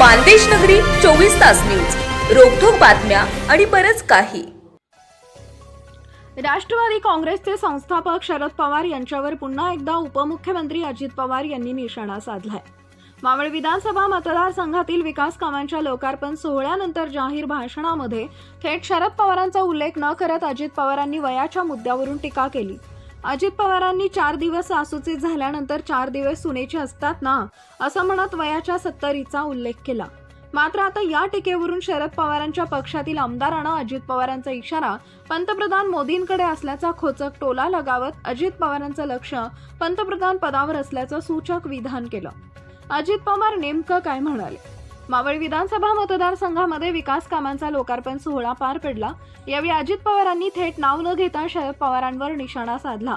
मानदेश नगरी चोवीस तास न्यूज. रोखोक बातम्या आणि बरच काही. राष्ट्रवादी काँग्रेसचे संस्थापक शरद पवार यांच्यावर पुन्हा एकदा उपमुख्यमंत्री अजित पवार यांनी निशाणा साधलाय. मावळ विधानसभा मतदारसंघातील विकास कामांच्या लोकार्पण सोहळ्यानंतर जाहीर भाषणामध्ये थेट शरद पवारांचा उल्लेख न करत अजित पवारांनी वयाच्या मुद्द्यावरून टीका केली. अजित पवारांनी चार दिवस सासूचे झाल्यानंतर चार दिवस सुनेचे असतात ना असं म्हणत वयाच्या सत्तरीचा उल्लेख केला. मात्र आता या टीकेवरून शरद पवारांच्या पक्षातील आमदारांना अजित पवारांचा इशारा पंतप्रधान मोदींकडे असल्याचा खोचक टोला लगावत अजित पवारांचं लक्ष पंतप्रधान पदावर असल्याचं सूचक विधान केलं. अजित पवार नेमकं काय म्हणाले? मावळ विधानसभा मतदारसंघामध्ये विकास कामांचा लोकार्पण सोहळा पार पडला. यावेळी अजित पवारांनी थेट नाव न घेता शरद पवारांवर निशाणा साधला.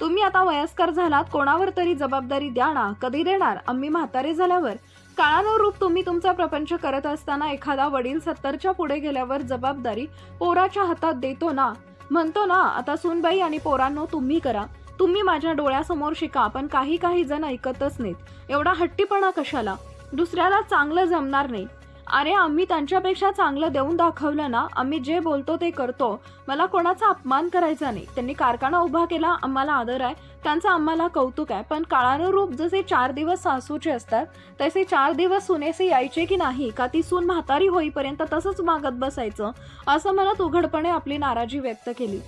तुम्ही आता वयस्कर झालात कोणावर तरी जबाबदारी द्या ना. कधी देणार? आम्ही म्हातारे झाल्यावर. काळानुरूप तुम्ही तुमचा प्रपंच करत असताना एखादा वडील सत्तरच्या पुढे गेल्यावर जबाबदारी पोराच्या हातात देतो ना. म्हणतो ना आता सुनबाई आणि पोरांनो तुम्ही करा. तुम्ही माझ्या डोळ्यासमोर शिका पण काही काही जण ऐकतच नाहीत. एवढा हट्टीपणा कशाला? दुसऱ्याला चांगलं जमणार नाही. अरे आम्ही त्यांच्यापेक्षा चांगलं देऊन दाखवलं ना आम्ही जे बोलतो ते करतो. मला कोणाचा अपमान करायचा नाही. त्यांनी कारखाना उभा केला आम्हाला आदर आहे. त्यांचं आम्हाला कौतुक आहे. पण काळानुरूप जसे चार दिवस सासूचे असतात तसे चार दिवस सुनेसे यायचे की नाही का ती सून म्हातारी होईपर्यंत तसंच मागत बसायचं? असं म्हणत उघडपणे आपली नाराजी व्यक्त केली.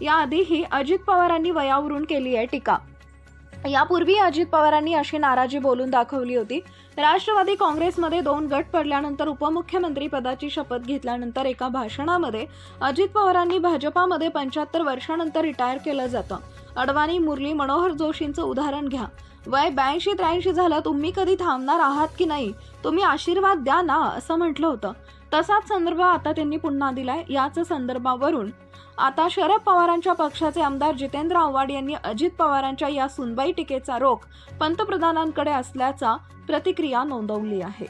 याआधीही अजित पवारांनी वयावरून केली आहे टीका. यापूर्वी अजित पवारांनी अशी नाराजी बोलून दाखवली होती. राष्ट्रवादी काँग्रेसमध्ये दोन गट पडल्यानंतर उपमुख्यमंत्री पदाची शपथ घेतल्यानंतर एका भाषणामध्ये अजित पवारांनी भाजपामध्ये पंच्याहत्तर वर्षानंतर रिटायर केलं जातं. अडवाणी मुरली मनोहर जोशींचं उदाहरण घ्या. वय ब्याऐंशी त्र्याऐंशी झालं तुम्ही कधी थांबणार आहात की नाही? तुम्ही आशीर्वाद द्या ना असं म्हटलं होतं. तसाच संदर्भ आता त्यांनी पुन्हा दिलाय. याच संदर्भावरून आता शरद पवारांच्या पक्षाचे आमदार जितेंद्र आव्हाड यांनी अजित पवारांच्या या सुनबाई टीकेचा रोख पंतप्रधानांकडे असल्याचा प्रतिक्रिया नोंदवली आहे.